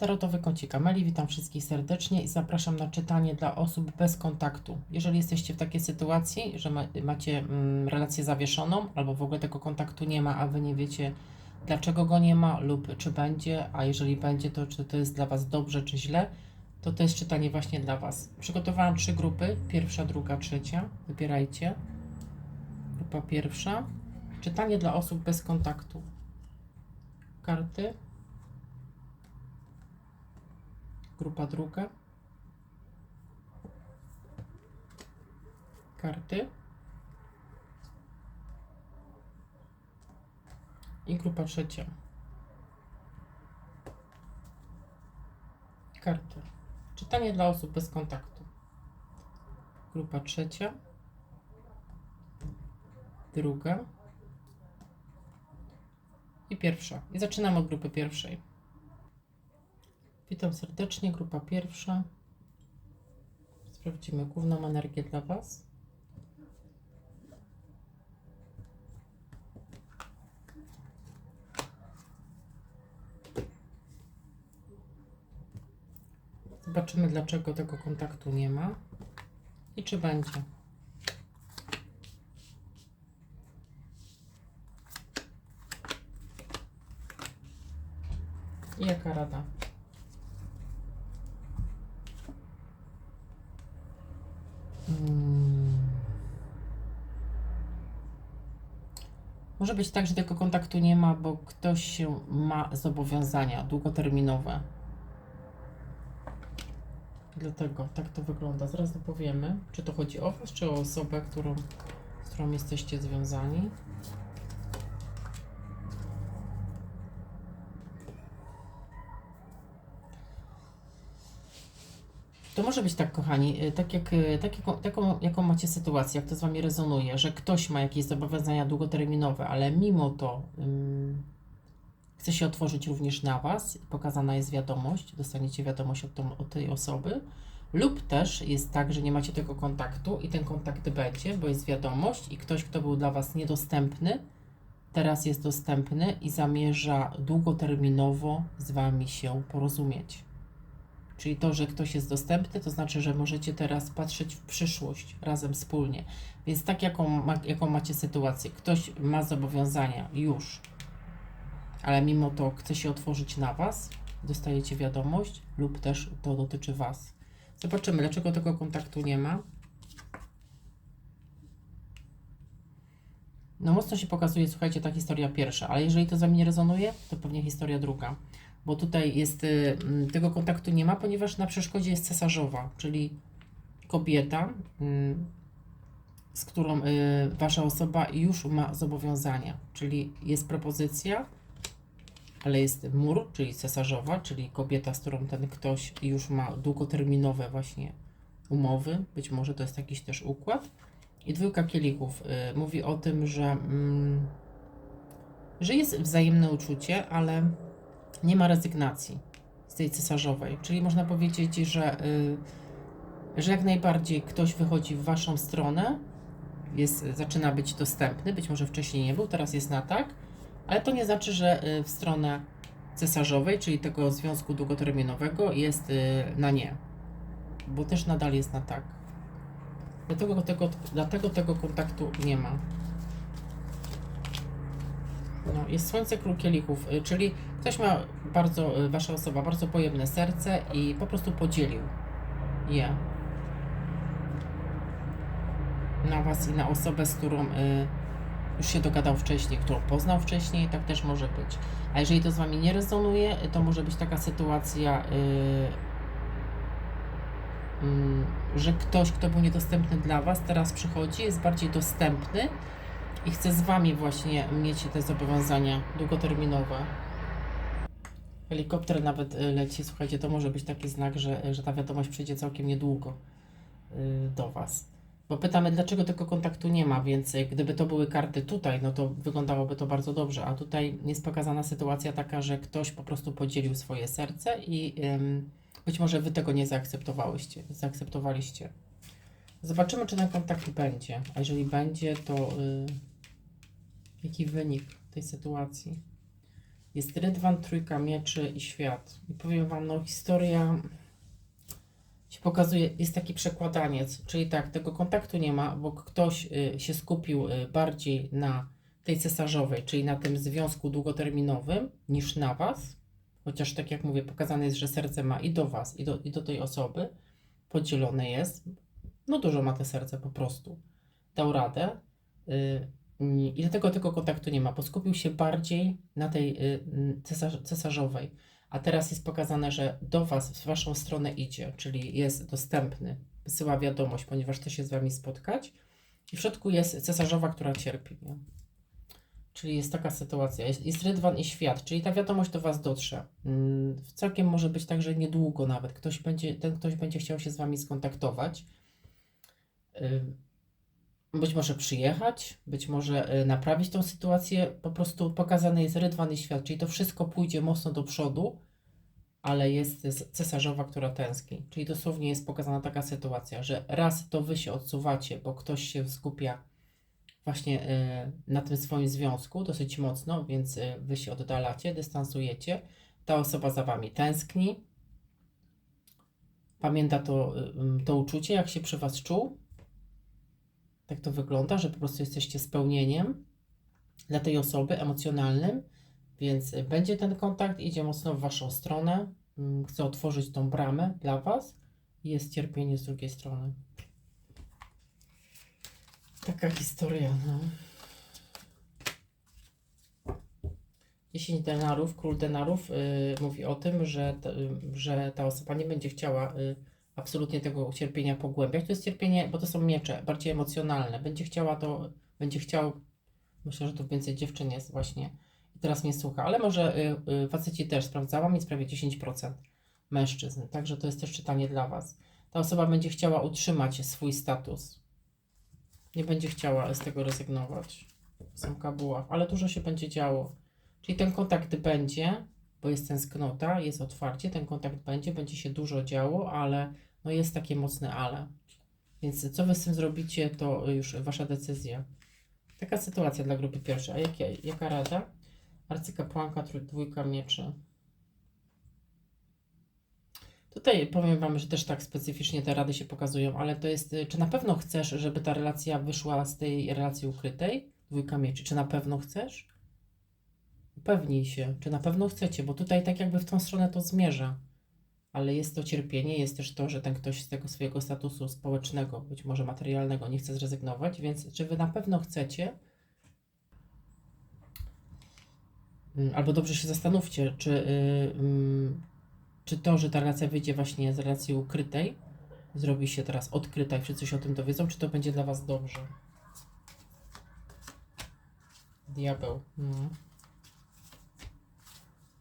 Tarotowy kącik Ameli, witam wszystkich serdecznie i zapraszam na czytanie dla osób bez kontaktu. Jeżeli jesteście w takiej sytuacji, że ma, macie mm, relację zawieszoną albo w ogóle tego kontaktu nie ma, a wy nie wiecie dlaczego go nie ma lub czy będzie, a jeżeli będzie, to czy to jest dla was dobrze czy źle, to to jest czytanie właśnie dla was. Przygotowałam trzy grupy, pierwsza, druga, trzecia. Wybierajcie. Grupa pierwsza. Czytanie dla osób bez kontaktu. Karty. Grupa druga. Karty. I grupa trzecia. Karty. Czytanie dla osób bez kontaktu. Grupa trzecia. Druga. I pierwsza. I zaczynamy od grupy pierwszej. Witam serdecznie, grupa pierwsza. Sprawdzimy główną energię dla Was. Zobaczymy, dlaczego tego kontaktu nie ma i czy będzie. I jaka rada? Może być tak, że tego kontaktu nie ma, bo ktoś się ma zobowiązania długoterminowe. Dlatego tak to wygląda. Zaraz dopowiemy, czy to chodzi o Was, czy o osobę, którą, z którą jesteście związani. To może być tak, kochani, y, tak jak, y, tak jaką, taką, jaką macie sytuację, jak to z Wami rezonuje, że ktoś ma jakieś zobowiązania długoterminowe, ale mimo to ym, chce się otworzyć również na Was, pokazana jest wiadomość, dostaniecie wiadomość od, tą, od tej osoby, lub też jest tak, że nie macie tego kontaktu i ten kontakt będzie, bo jest wiadomość i ktoś, kto był dla Was niedostępny, teraz jest dostępny i zamierza długoterminowo z Wami się porozumieć. Czyli to, że ktoś jest dostępny, to znaczy, że możecie teraz patrzeć w przyszłość razem wspólnie. Więc tak, jaką, ma, jaką macie sytuację, ktoś ma zobowiązania już, ale mimo to chce się otworzyć na Was, dostajecie wiadomość, lub też to dotyczy Was. Zobaczymy, dlaczego tego kontaktu nie ma. No mocno się pokazuje, słuchajcie, ta historia pierwsza, ale jeżeli to za mnie rezonuje, to pewnie historia druga. Bo tutaj jest, y, tego kontaktu nie ma, ponieważ na przeszkodzie jest cesarzowa, czyli kobieta, mm, z którą y, wasza osoba już ma zobowiązania. Czyli jest propozycja, ale jest mur, czyli cesarzowa, czyli kobieta, z którą ten ktoś już ma długoterminowe właśnie umowy. Być może to jest jakiś też układ. I dwójka kielichów y, mówi o tym, że, mm, że jest wzajemne uczucie, ale nie ma rezygnacji z tej cesarzowej. Czyli można powiedzieć, że, y, że jak najbardziej ktoś wychodzi w waszą stronę, jest, zaczyna być dostępny, być może wcześniej nie był, teraz jest na tak, ale to nie znaczy, że y, w stronę cesarzowej, czyli tego związku długoterminowego jest y, na nie, bo też nadal jest na tak. Dlatego tego, dlatego tego kontaktu nie ma. No, jest Słońce Król Kielichów, y, czyli ktoś ma bardzo, y, wasza osoba, bardzo pojemne serce i po prostu podzielił je na was i na osobę, z którą y, już się dogadał wcześniej, którą poznał wcześniej, tak też może być. A jeżeli to z wami nie rezonuje, y, to może być taka sytuacja, y, mm, że ktoś, kto był niedostępny dla was, teraz przychodzi, jest bardziej dostępny i chce z wami właśnie mieć te zobowiązania długoterminowe. Helikopter nawet y, leci, słuchajcie, to może być taki znak, że, że ta wiadomość przyjdzie całkiem niedługo y, do Was. Bo pytamy, dlaczego tego kontaktu nie ma, więc gdyby to były karty tutaj, no to wyglądałoby to bardzo dobrze, a tutaj jest pokazana sytuacja taka, że ktoś po prostu podzielił swoje serce i ym, być może Wy tego nie zaakceptowałyście, zaakceptowaliście. Zobaczymy, czy ten kontakt będzie, a jeżeli będzie, to y, jaki wynik tej sytuacji. Jest Rydwan, Trójka Mieczy i Świat. I powiem Wam, no historia się pokazuje, jest taki przekładaniec, czyli tak, tego kontaktu nie ma, bo ktoś y, się skupił y, bardziej na tej cesarzowej, czyli na tym związku długoterminowym, niż na Was. Chociaż tak jak mówię, pokazane jest, że serce ma i do Was, i do, i do tej osoby. Podzielone jest. No dużo ma te serce po prostu. Dał radę. y, I dlatego tego kontaktu nie ma, bo skupił się bardziej na tej y, cesarz, cesarzowej. A teraz jest pokazane, że do Was, w Waszą stronę idzie, czyli jest dostępny, wysyła wiadomość, ponieważ chce się z Wami spotkać. I w środku jest cesarzowa, która cierpi. Nie? Czyli jest taka sytuacja. Jest, jest rydwan i świat, czyli ta wiadomość do Was dotrze. Mm, Całkiem może być tak, że niedługo nawet. Ktoś będzie, ten ktoś będzie chciał się z Wami skontaktować. Ym, Być może przyjechać, być może y, naprawić tą sytuację. Po prostu pokazany jest rydwan i świat, czyli to wszystko pójdzie mocno do przodu, ale jest cesarzowa, która tęskni. Czyli dosłownie jest pokazana taka sytuacja, że raz to Wy się odsuwacie, bo ktoś się skupia właśnie y, na tym swoim związku dosyć mocno, więc y, Wy się oddalacie, dystansujecie. Ta osoba za Wami tęskni. Pamięta to, to uczucie, jak się przy Was czuł. Tak to wygląda, że po prostu jesteście spełnieniem dla tej osoby emocjonalnym, więc będzie ten kontakt, idzie mocno w Waszą stronę. Ym, Chce otworzyć tą bramę dla Was i jest cierpienie z drugiej strony. Taka historia, no. 10 denarów, król denarów y, mówi o tym, że, t, y, że ta osoba nie będzie chciała y, absolutnie tego cierpienia pogłębiać. To jest cierpienie, bo to są miecze, bardziej emocjonalne. Będzie chciała to, będzie chciał, myślę, że tu więcej dziewczyn jest właśnie i teraz mnie słucha, ale może y, y, faceci też sprawdzałam, jest prawie 10% mężczyzn, także to jest też czytanie dla Was. Ta osoba będzie chciała utrzymać swój status. Nie będzie chciała z tego rezygnować. Samka buław, ale dużo się będzie działo. Czyli ten kontakt będzie, bo jest tęsknota, jest otwarcie, ten kontakt będzie, będzie się dużo działo, ale no jest takie mocne ale. Więc co wy z tym zrobicie, to już wasza decyzja. Taka sytuacja dla grupy pierwszej. A jakie, jaka rada? Arcykapłanka, dwójka mieczy. Tutaj powiem Wam, że też tak specyficznie te rady się pokazują, ale to jest, czy na pewno chcesz, żeby ta relacja wyszła z tej relacji ukrytej? Dwójka mieczy. Czy na pewno chcesz? Upewnij się, czy na pewno chcecie, bo tutaj tak jakby w tą stronę to zmierza. Ale jest to cierpienie, jest też to, że ten ktoś z tego swojego statusu społecznego, być może materialnego, nie chce zrezygnować, więc czy wy na pewno chcecie? Mm, Albo dobrze się zastanówcie, czy, y, mm, czy to, że ta relacja wyjdzie właśnie z relacji ukrytej, zrobi się teraz odkryta i wszyscy się o tym dowiedzą, czy to będzie dla was dobrze? Diabeł. Mm.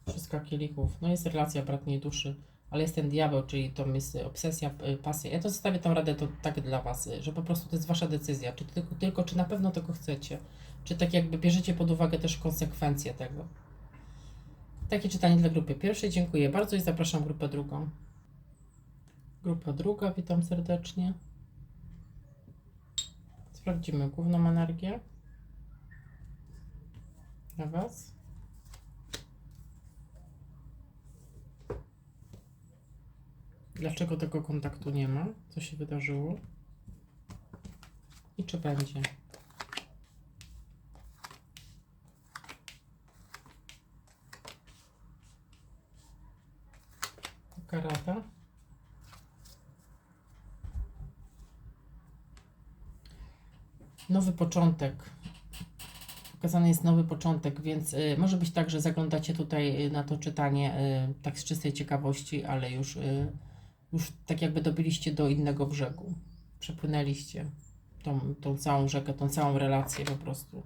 Wszystka kielichów. No jest relacja bratniej duszy, ale jest ten diabeł, czyli to jest obsesja, y, pasja. Ja to zostawię tą radę to tak dla Was, y, że po prostu to jest Wasza decyzja. Czy tylko, tylko czy na pewno tego chcecie? Czy tak jakby bierzecie pod uwagę też konsekwencje tego? Takie czytanie dla grupy pierwszej. Dziękuję bardzo i zapraszam grupę drugą. Grupa druga, witam serdecznie. Sprawdzimy główną energię. Dla Was. Dlaczego tego kontaktu nie ma? Co się wydarzyło? I czy będzie? Taka rada. Nowy początek. Pokazany jest nowy początek, więc y, może być tak, że zaglądacie tutaj y, na to czytanie y, tak z czystej ciekawości, ale już, y, już tak jakby dobiliście do innego brzegu. Przepłynęliście tą, tą całą rzekę, tą całą relację po prostu.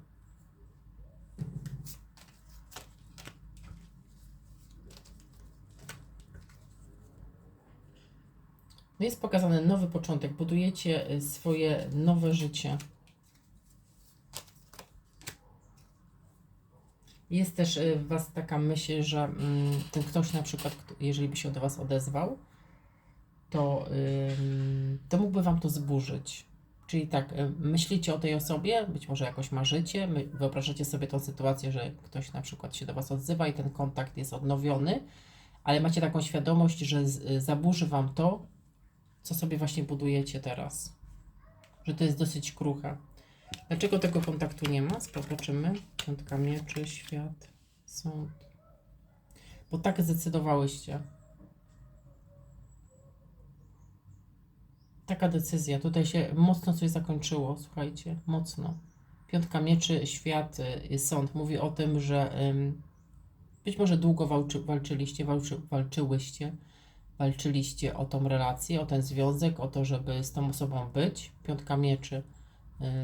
No jest pokazany nowy początek. Budujecie y, swoje nowe życie. Jest też w Was taka myśl, że mm, ten ktoś na przykład, jeżeli by się do Was odezwał, to, to mógłby Wam to zburzyć. Czyli tak, y, myślicie o tej osobie, być może jakoś marzycie, wyobrażacie sobie tą sytuację, że ktoś na przykład się do Was odzywa i ten kontakt jest odnowiony, ale macie taką świadomość, że y, zaburzy Wam to, co sobie właśnie budujecie teraz. Że to jest dosyć kruche. Dlaczego tego kontaktu nie ma? Zobaczymy. Piątka mieczy, świat, sąd. Bo tak zdecydowałyście. Taka decyzja. Tutaj się mocno coś zakończyło, słuchajcie, mocno. Piątka mieczy, świat, y, sąd mówi o tym, że być może długo walczy, walczyliście, walczy, walczyłyście, walczyliście o tą relację, o ten związek, o to, żeby z tą osobą być. Piątka mieczy.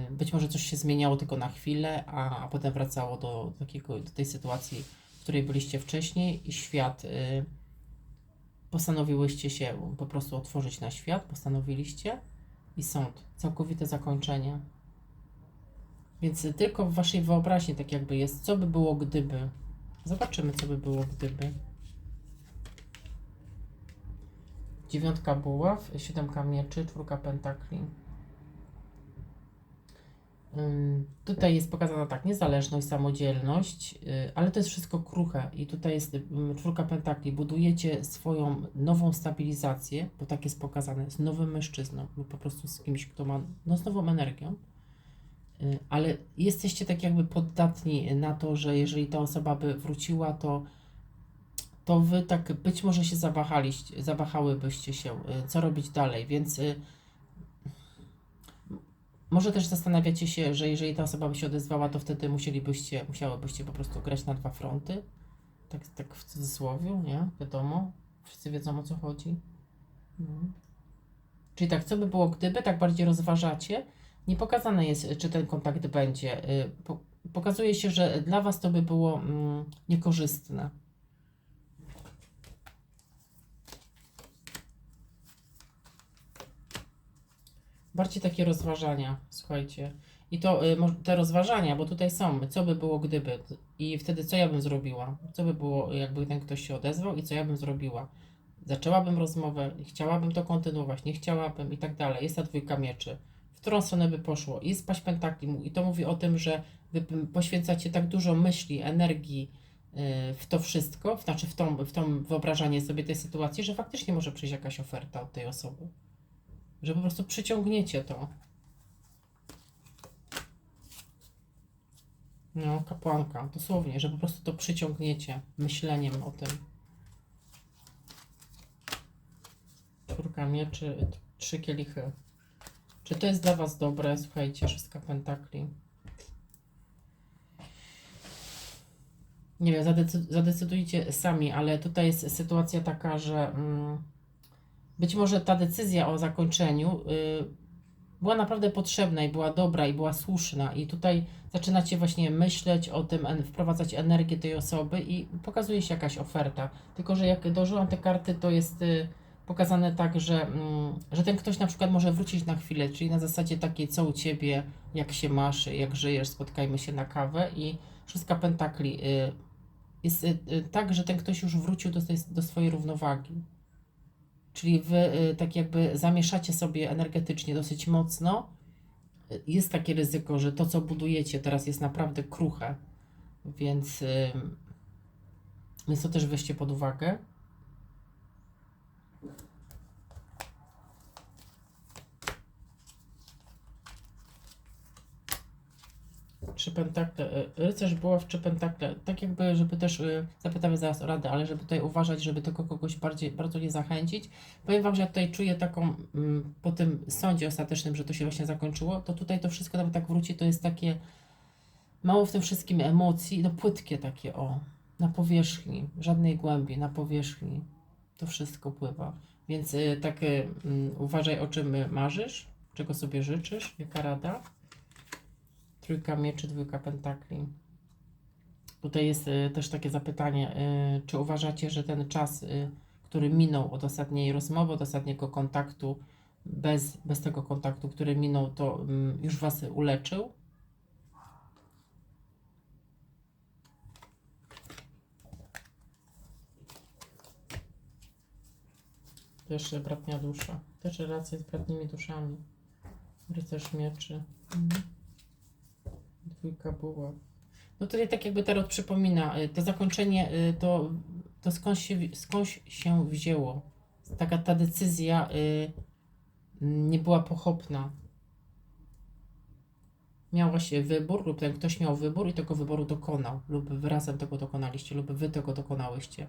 y, Być może coś się zmieniało tylko na chwilę, a, a potem wracało do, takiego, do tej sytuacji, w której byliście wcześniej i świat. y, postanowiłyście się po prostu otworzyć na świat, postanowiliście i sąd, całkowite zakończenie. Więc tylko w waszej wyobraźni tak jakby jest, co by było gdyby. Zobaczymy, co by było gdyby. Dziewiątka buław, siódemka mieczy, czwórka pentakli. Tutaj jest pokazana tak, niezależność, samodzielność, y, ale to jest wszystko kruche i tutaj jest czwórka pentakli. Budujecie swoją nową stabilizację, bo tak jest pokazane, z nowym mężczyzną po prostu z kimś, kto ma no, z nową energią, Y, ale jesteście tak jakby poddatni na to, że jeżeli ta osoba by wróciła, to to wy tak być może się zawahaliście, zawahałybyście się, y, co robić dalej, więc może też zastanawiacie się, że jeżeli ta osoba by się odezwała, to wtedy musielibyście, musiałybyście po prostu grać na dwa fronty. Tak, tak w cudzysłowie, nie? Wiadomo. Wszyscy wiedzą o co chodzi. No. Czyli tak, co by było gdyby, tak bardziej rozważacie. Nie pokazane jest, czy ten kontakt będzie. Y, po- Pokazuje się, że dla Was to by było mm, niekorzystne. Bardziej takie rozważania, słuchajcie. I to y, te rozważania, bo tutaj są, co by było gdyby, i wtedy co ja bym zrobiła? Co by było, jakby ten ktoś się odezwał, i co ja bym zrobiła? Zaczęłabym rozmowę, chciałabym to kontynuować, nie chciałabym i tak dalej. Jest ta dwójka mieczy. W którą stronę by poszło? Jest paść pentakli i to mówi o tym, że wy poświęcacie tak dużo myśli, energii y, w to wszystko, znaczy w tą, w tą wyobrażanie sobie tej sytuacji, że faktycznie może przyjść jakaś oferta od tej osoby. Że po prostu przyciągniecie to. No, kapłanka, dosłownie, że po prostu to przyciągniecie myśleniem o tym. Czwórka mieczy, trzy kielichy. Czy to jest dla Was dobre? Słuchajcie, szóstka pentakli. Nie wiem, zadecy- zadecydujcie sami, ale tutaj jest sytuacja taka, że mm, być może ta decyzja o zakończeniu y, była naprawdę potrzebna i była dobra i była słuszna i tutaj zaczynacie właśnie myśleć o tym, wprowadzać energię tej osoby i pokazuje się jakaś oferta. Tylko, że jak dożyłam te karty, to jest y, pokazane tak, że, mm, że ten ktoś na przykład może wrócić na chwilę, czyli na zasadzie takiej, co u Ciebie, jak się masz, jak żyjesz, spotkajmy się na kawę i szóstka pentakli y, jest tak, że ten ktoś już wrócił do, do swojej równowagi. Czyli wy y, tak jakby zamieszacie sobie energetycznie dosyć mocno. Jest takie ryzyko, że to, co budujecie teraz jest naprawdę kruche, więc, więc to też weźcie pod uwagę. Trzy pentakle, rycerz była w trzy pentakle, tak jakby, żeby też, y, zapytamy zaraz o radę, ale żeby tutaj uważać, żeby tylko kogoś bardziej, bardzo nie zachęcić. Powiem Wam, że ja tutaj czuję taką, mm, po tym sądzie ostatecznym, że to się właśnie zakończyło, to tutaj to wszystko nawet tak wróci, to jest takie, mało w tym wszystkim emocji, no płytkie takie, o, na powierzchni, żadnej głębi, na powierzchni, to wszystko pływa. Więc y, tak y, mm, uważaj, o czym marzysz, czego sobie życzysz, jaka rada. Trójka mieczy, dwójka pentakli. Tutaj jest y, też takie zapytanie, y, czy uważacie, że ten czas, y, który minął od ostatniej rozmowy, od ostatniego kontaktu, bez, bez tego kontaktu, który minął, to mm, już Was uleczył? Też bratnia dusza. Też relacje z bratnimi duszami. Rycerz mieczy. Mhm. Dwójka buław. No tutaj tak jakby tarot przypomina, y, to zakończenie y, to, to skąd, się, skądś się wzięło. Taka ta decyzja y, nie była pochopna. Miałaś wybór, lub ten ktoś miał wybór i tego wyboru dokonał, lub wy razem tego dokonaliście, lub wy tego dokonałyście.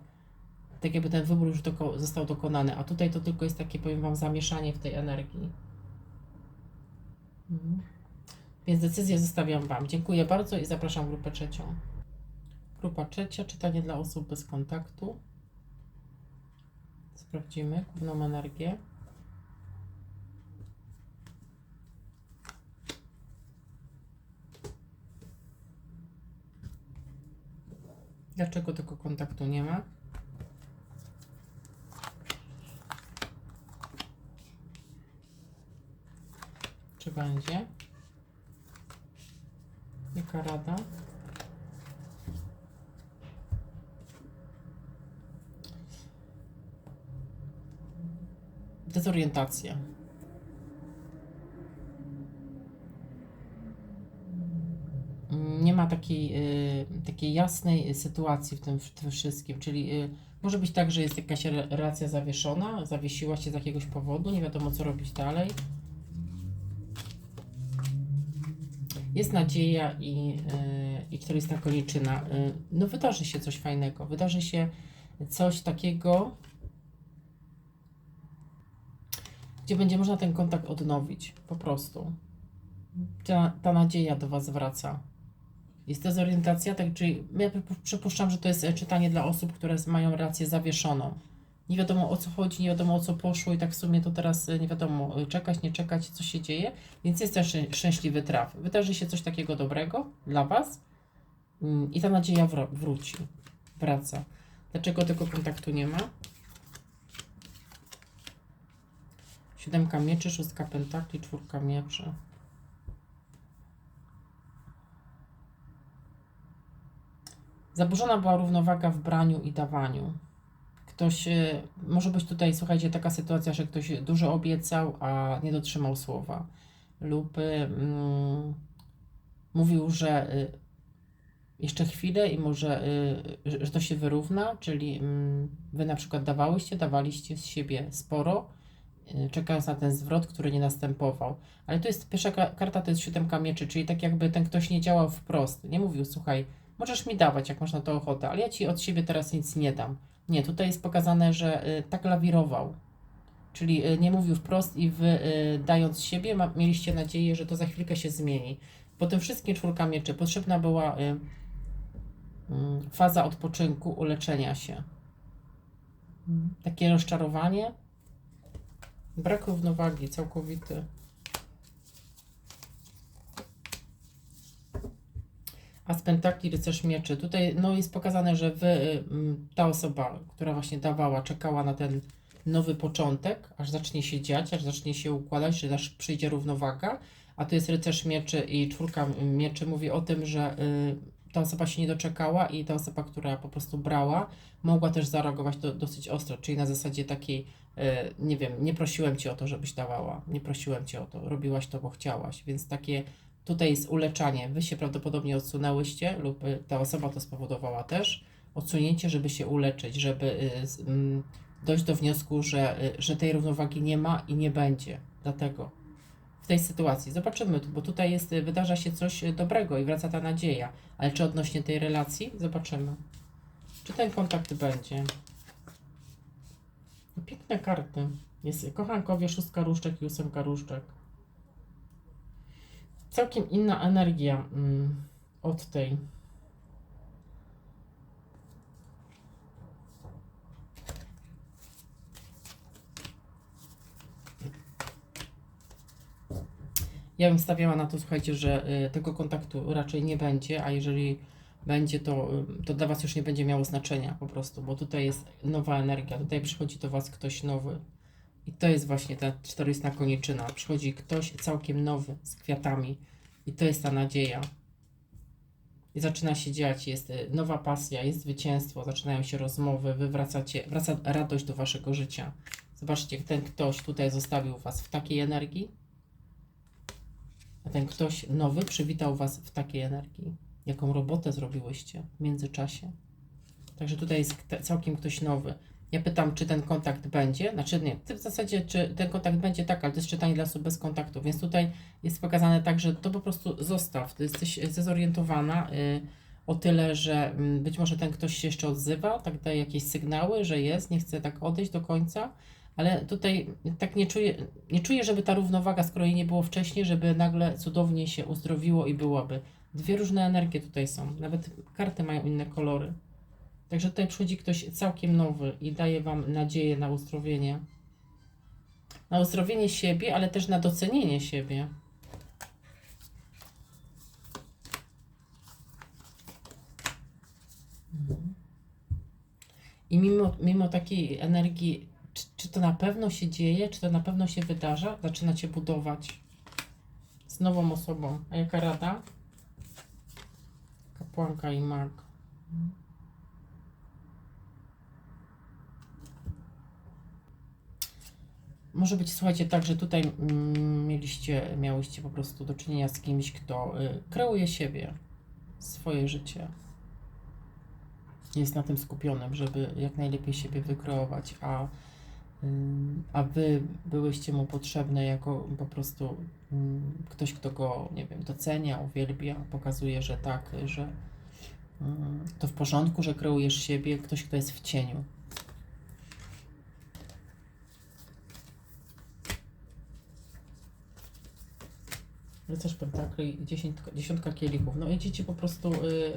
Tak jakby ten wybór już doko- został dokonany, a tutaj to tylko jest takie, powiem Wam, zamieszanie w tej energii. Mhm. Więc decyzję zostawiam Wam. Dziękuję bardzo i zapraszam grupę trzecią. Grupa trzecia, czytanie dla osób bez kontaktu. Sprawdzimy główną energię. Dlaczego tego kontaktu nie ma? Czy będzie? Jaka rada? Dezorientacja. Nie ma takiej, y, takiej jasnej sytuacji w tym, w tym wszystkim, czyli y, może być tak, że jest jakaś re- relacja zawieszona, zawiesiła się z jakiegoś powodu, nie wiadomo co robić dalej. Jest nadzieja i, yy, i czterista koniczyna. Yy, no wydarzy się coś fajnego, wydarzy się coś takiego, gdzie będzie można ten kontakt odnowić, po prostu. Ta, ta nadzieja do Was wraca. Jest dezorientacja, tak, czyli ja przypu- przypuszczam, że to jest e, czytanie dla osób, które mają relację zawieszoną. Nie wiadomo o co chodzi, nie wiadomo o co poszło i tak w sumie to teraz e, nie wiadomo e, czekać, nie czekać, co się dzieje, więc jest też szczę- szczęśliwy traf. Wydarzy się coś takiego dobrego dla Was mm, i ta nadzieja wro- wróci, wraca. Dlaczego tego kontaktu nie ma? Siódemka mieczy, szóstka pentakli, czwórka mieczy. Zaburzona była równowaga w braniu i dawaniu. Ktoś, może być tutaj, słuchajcie, taka sytuacja, że ktoś dużo obiecał, a nie dotrzymał słowa. Lub mm, mówił, że y, jeszcze chwilę i może, y, że to się wyrówna, czyli mm, wy na przykład dawałyście, dawaliście z siebie sporo, y, czekając na ten zwrot, który nie następował. Ale to jest pierwsza ka- karta, to jest siódemka mieczy, czyli tak jakby ten ktoś nie działał wprost. Nie mówił, słuchaj, możesz mi dawać, jak masz na to ochotę, ale ja ci od siebie teraz nic nie dam. Nie, tutaj jest pokazane, że y, tak lawirował. Czyli y, nie mówił wprost i wy y, dając siebie ma, mieliście nadzieję, że to za chwilkę się zmieni. Po tym wszystkim czwórka mieczy potrzebna była y, mm, faza odpoczynku, uleczenia się. Takie rozczarowanie, brak równowagi całkowity. A z pentakli rycerz mieczy. Tutaj no, jest pokazane, że wy, y, mm, ta osoba, która właśnie dawała, czekała na ten nowy początek, aż zacznie się dziać, aż zacznie się układać, że aż przyjdzie równowaga. A tu jest rycerz mieczy i czwórka mieczy mówi o tym, że y, ta osoba się nie doczekała i ta osoba, która po prostu brała, mogła też zareagować do, dosyć ostro, czyli na zasadzie takiej, y, nie wiem, nie prosiłem cię o to, żebyś dawała, nie prosiłem cię o to, robiłaś to, bo chciałaś, więc takie tutaj jest uleczanie. Wy się prawdopodobnie odsunęłyście lub y, ta osoba to spowodowała też, odsunięcie, żeby się uleczyć, żeby y, mm, dojść do wniosku, że, y, że tej równowagi nie ma i nie będzie. Dlatego w tej sytuacji zobaczymy, bo tutaj jest, wydarza się coś dobrego i wraca ta nadzieja. Ale czy odnośnie tej relacji? Zobaczymy. Czy ten kontakt będzie? No, Piękne karty. Jest kochankowie, szóstka różdżek i ósemka różdżek. Całkiem inna energia mm, od tej. Ja bym stawiała na to, słuchajcie, że y, tego kontaktu raczej nie będzie, a jeżeli będzie, to, y, to dla Was już nie będzie miało znaczenia po prostu, bo tutaj jest nowa energia, tutaj przychodzi do Was ktoś nowy. I to jest właśnie ta czteroistna koniczyna. Przychodzi ktoś całkiem nowy, z kwiatami. I to jest ta nadzieja. I zaczyna się dziać, jest y, nowa pasja, jest zwycięstwo, zaczynają się rozmowy, wy wracacie, wraca radość do Waszego życia. Zobaczcie, ten ktoś tutaj zostawił Was w takiej energii, A ten ktoś nowy przywitał Was w takiej energii. Jaką robotę zrobiłyście w międzyczasie. Także tutaj jest całkiem ktoś nowy. Ja pytam, czy ten kontakt będzie. Znaczy nie, w zasadzie, czy ten kontakt będzie tak, ale to jest czytanie dla osób bez kontaktu. Więc tutaj jest pokazane tak, że to po prostu zostaw. Ty jesteś zezorientowana y, o tyle, że mm, być może ten ktoś się jeszcze odzywa, tak daje jakieś sygnały, że jest, nie chce tak odejść do końca. Ale tutaj tak nie czuję, nie czuję, żeby ta równowaga, skoro jej nie było wcześniej, żeby nagle cudownie się uzdrowiło i byłoby. Dwie różne energie tutaj są. Nawet karty mają inne kolory. Także tutaj przychodzi ktoś całkiem nowy i daje Wam nadzieję na uzdrowienie. Na uzdrowienie siebie, ale też na docenienie siebie. Mhm. I mimo, mimo takiej energii, czy, czy to na pewno się dzieje, czy to na pewno się wydarza, zaczynacie budować z nową osobą. A jaka rada? Kapłanka i mag. Może być, słuchajcie, tak, że tutaj mm, mieliście, miałyście po prostu do czynienia z kimś, kto y, kreuje siebie, swoje życie. Jest na tym skupionym, żeby jak najlepiej siebie wykreować, a, ym, a wy byłyście mu potrzebne jako po prostu ym, ktoś, kto go, nie wiem, docenia, uwielbia, pokazuje, że tak, że ym, to w porządku, że kreujesz siebie, ktoś, kto jest w cieniu. Rycerz Pentakli, dziesiątka, dziesiątka kielichów. No idziecie po prostu. Y,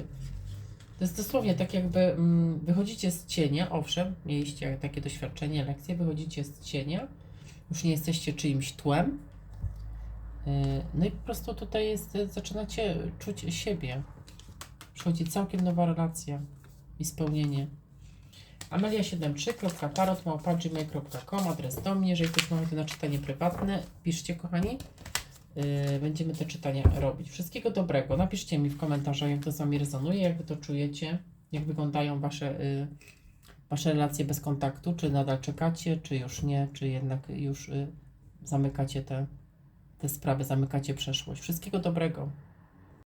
to jest dosłownie tak, jakby mm, wychodzicie z cienia. Owszem, mieliście takie doświadczenie, lekcje, wychodzicie z cienia. Już nie jesteście czyimś tłem. Y, no i po prostu tutaj jest, zaczynacie czuć siebie. Przychodzi całkiem nowa relacja i spełnienie. Amelia73.tarotmałpa.gmail.com Adres do mnie. Jeżeli ktoś ma ochotę na czytanie prywatne, piszcie kochani. Yy, będziemy te czytania robić. Wszystkiego dobrego. Napiszcie mi w komentarzach, jak to z Wami rezonuje, jak Wy to czujecie, jak wyglądają Wasze, yy, wasze relacje bez kontaktu, czy nadal czekacie, czy już nie, czy jednak już yy, zamykacie te, te sprawy, zamykacie przeszłość. Wszystkiego dobrego.